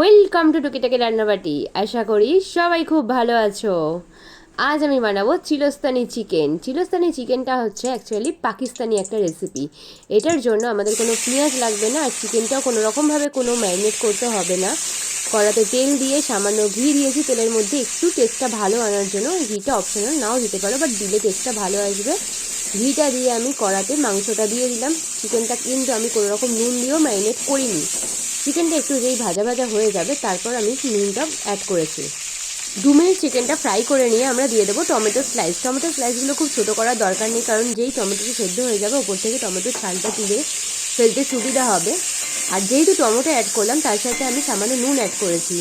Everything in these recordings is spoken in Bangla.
ওয়েলকাম টু টুকিটাকি রান্নাবাটি আশা করি সবাই খুব ভালো আছো। আজ আমি বানাবো চিলস্তানি চিকেন। চিলস্তানি চিকেনটা হচ্ছে অ্যাকচুয়ালি পাকিস্তানি একটা রেসিপি এটার জন্য আমাদের কোনো পেঁয়াজ লাগবে না, আর চিকেনটাও কোনো রকমভাবে কোনো ম্যারিনেট করতে হবে না। কড়াতে তেল দিয়ে সামান্য ঘি দিয়েছি, তেলের মধ্যে একটু টেস্টটা ভালো আনার জন্য। ঘিটা অপশনাল নাও দিতে পারো বাট দিলে টেস্টটা ভালো আসবে। ঘিটা দিয়ে আমি কড়াতে মাংসটা দিয়ে দিলাম। চিকেনটা কিন্তু আমি কোনো রকম নুন দিয়েও ম্যারিনেট করিনি। চিকেনটা একটু যেই ভাজা ভাজা হয়ে যাবে, তারপর আমি নুনটা অ্যাড করেছি। দু মিনিট চিকেনটা ফ্রাই করে নিয়ে আমরা দিয়ে দেবো টমেটো স্লাইস টমেটো স্লাইসগুলো খুব ছোটো করার দরকার নেই, কারণ যেই টমেটোটি সেদ্ধ হয়ে যাবে, ওপর থেকে টমেটোর ছালটা তুলে ফেলতে সুবিধা হবে। আর যেহেতু টমেটো অ্যাড করলাম, তার সাথে আমি সামান্য নুন অ্যাড করেছি।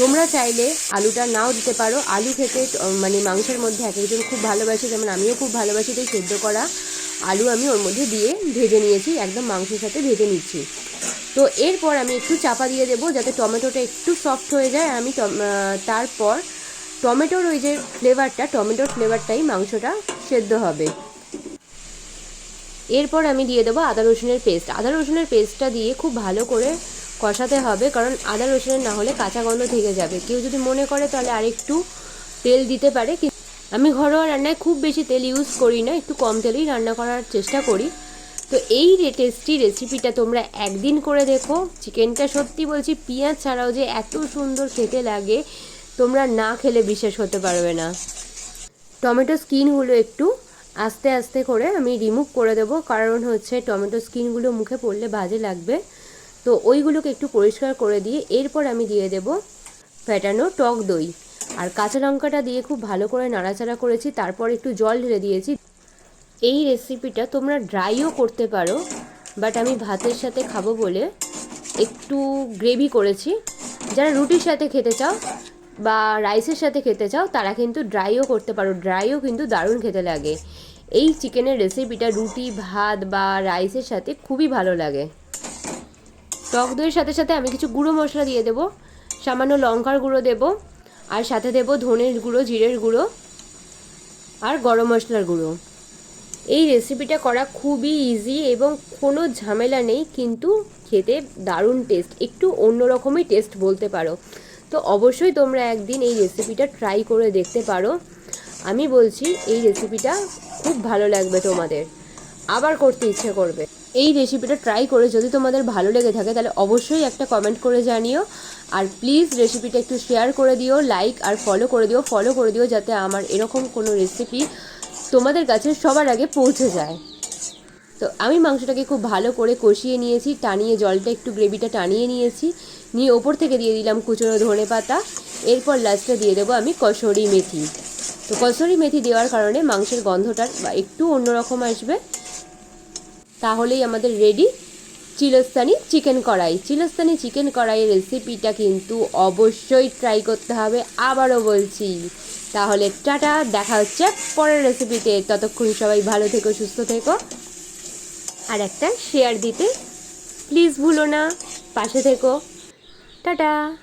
তোমরা চাইলে আলুটা নাও দিতে পারো। আলু খেতে মানে মাংসের মধ্যে এক একজন খুব ভালোবাসে, যেমন আমিও খুব ভালোবাসি, তাই সেদ্ধ করা আলু আমি ওর মধ্যে দিয়ে ভেজে নিয়েছি, একদম মাংসের সাথে ভেজে নিচ্ছি। তো এরপর আমি একটু চাপা দিয়ে দেবো যাতে টমেটোটা একটু সফট হয়ে যায়। আমি তারপর টমেটোর ওই যে ফ্লেভারটা টমেটোর ফ্লেভারটাই মাংসটা সেদ্ধ হবে। এরপর আমি দিয়ে দেবো আদা রসুনের পেস্ট আদা রসুনের পেস্টটা দিয়ে খুব ভালো করে কষাতে হবে, কারণ আদা রসুনের না হলে কাঁচা গন্ধ থেকে যাবে। কেউ যদি মনে করে তাহলে আরেকটু তেল দিতে পারে আমি ঘরোয়া রান্নায় খুব বেশি তেল ইউজ করি না, একটু কম তেলেই রান্না করার চেষ্টা করি। তো এই টেস্টি রেসিপিটা তোমরা একদিন করে দেখো। চিকেনটা সত্যি বলছি, পেঁয়াজ ছাড়াও যে এত সুন্দর খেতে লাগে, তোমরা না খেলে বিশ্বাস হতে পারবে না। টমেটো স্কিনগুলো একটু আস্তে আস্তে করে আমি রিমুভ করে দেবো, কারণ হচ্ছে টমেটো স্কিনগুলো মুখে পড়লে বাজে লাগবে। তো ওইগুলোকে একটু পরিষ্কার করে দিয়ে এরপর আমি দিয়ে দেব ফ্যাটানো টক দই। আর কাঁচা লঙ্কাটা দিয়ে খুব ভালো করে নাড়াচাড়া করেছি, তারপর একটু জল ঢেলে দিয়েছি। এই রেসিপিটা তোমরা ড্রাইও করতে পারো বাট আমি ভাতের সাথে খাব বলে একটু গ্রেভি করেছি। যারা রুটির সাথে খেতে চাও বা রাইসের সাথে খেতে চাও, তারা কিন্তু ড্রাইও করতে পারো। ড্রাইও কিন্তু দারুণ খেতে লাগে। এই চিকেনের রেসিপিটা রুটি, ভাত বা রাইসের সাথে খুবই ভালো লাগে। টক দইয়ের সাথে সাথে আমি কিছু গুঁড়ো মশলা দিয়ে দেবো, সামান্য লঙ্কার গুঁড়ো দেবো, আর সাথে দেবো ধনের গুঁড়ো, জিরের গুঁড়ো, আর গরম মশলার গুঁড়ো। এই রেসিপিটা করা খুবই ইজি এবং কোনো ঝামেলা নেই, কিন্তু খেতে দারুণ টেস্ট একটু অন্যরকমই টেস্ট বলতে পারো। তো অবশ্যই তোমরা একদিন এই রেসিপিটা ট্রাই করে দেখতে পারো। আমি বলছি, এই রেসিপিটা খুব ভালো লাগবে তোমাদের। আবার করতে ইচ্ছে করবে। এই রেসিপিটা ট্রাই করে যদি তোমাদের ভালো লেগে থাকে, তাহলে অবশ্যই একটা কমেন্ট করে জানিও। আর প্লিজ রেসিপিটা একটু শেয়ার করে দিও লাইক আর ফলো করে দিও। ফলো করে দিও যাতে আমার এরকম কোনো রেসিপি তোমাদের কাছে সবার আগে পৌঁছে যায়। তো আমি মাংসটাকে খুব ভালো করে কষিয়ে নিয়েছি, টানিয়ে জলটা একটু গ্রেভিটা টানিয়ে নিয়েছি। নিয়ে ওপর থেকে দিয়ে দিলাম কুচনো ধনে পাতা। এরপর লাস্টে দিয়ে দেবো আমি কসরি মেথি। তো কসুরি মেথি দেওয়ার কারণে মাংসের গন্ধটা একটু অন্যরকম আসবে। তাহলেই আমাদের রেডি চিলস্তানি চিকেন কড়াই। চিলস্তানি চিকেন কড়াইয়ের রেসিপিটা কিন্তু অবশ্যই ট্রাই করতে হবে। আবারও বলছি, তাহলে টাটা, দেখা হচ্ছে পরের রেসিপিতে ততক্ষণ সবাই ভালো থেকো, সুস্থ থেকো। আর একটা শেয়ার দিতে প্লিজ ভুলো না। পাশে থেকো। টাটা।